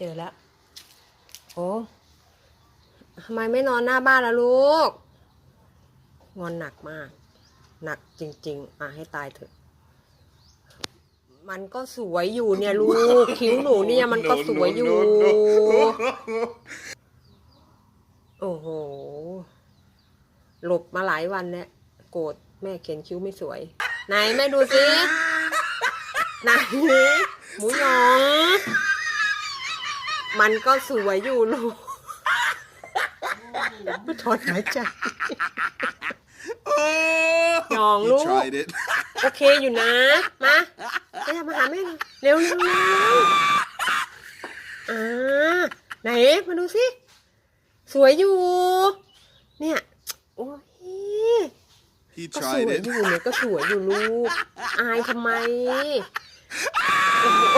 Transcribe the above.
จอแล้ว โอ้ทำไมไม่นอนหน้าบ้านล่ะลูก งอนหนักมาก หนักจริง ๆ อะให้ตายเถอะ มันก็สวยอยู่เนี่ยลูก คิ้วหนูเนี่ยมันก็สวยอยู่ โอ้โห หลบมาหลายวันแล้วโกรธแม่เขียนคิ้วไม่สวย ไหนแม่ดูสิ ไหนหมูยอง มันก็สวยอยู่ลูกไม่ถอนหายใจหยอง He ลูก tried it. โอเคอยู่นะ มาไปทำมาหาแม่หน่อยเร็วเร็วเร็วเร็วอ่าไหนมาดูสิ สวยอยู่ เนี่ย โอ้ย He ก็ส tried วย it. อยู่เนี่ยก็สวยอยู่ลูก อายทำไมโอ้โห